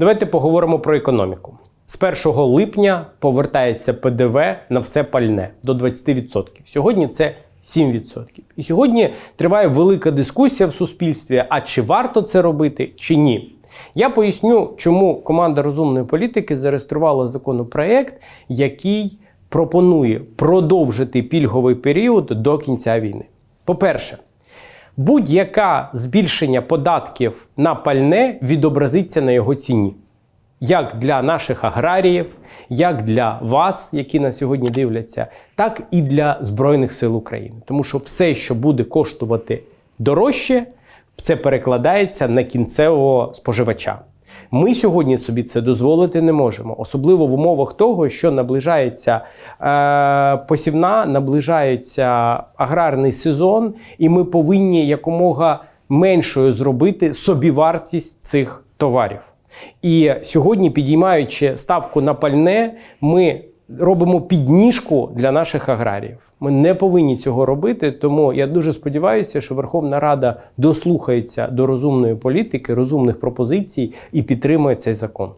Давайте поговоримо про економіку. З 1 липня повертається ПДВ на все пальне до 20%. Сьогодні це 7%. І сьогодні триває велика дискусія в суспільстві: а чи варто це робити, чи ні. Я поясню, чому команда розумної політики зареєструвала законопроект, який пропонує продовжити пільговий період до кінця війни. По-перше, будь-яке збільшення податків на пальне відобразиться на його ціні. Як для наших аграріїв, як для вас, які на сьогодні дивляться, так і для Збройних сил України. Тому що все, що буде коштувати дорожче, це перекладається на кінцевого споживача. Ми сьогодні собі це дозволити не можемо, особливо в умовах того, що наближається е, посівна, наближається аграрний сезон, і ми повинні якомога меншою зробити собівартість цих товарів. І сьогодні, підіймаючи ставку на пальне, ми робимо підніжку для наших аграріїв. Ми не повинні цього робити. Тому я дуже сподіваюся, що Верховна Рада дослухається до розумної політики, розумних пропозицій і підтримує цей закон.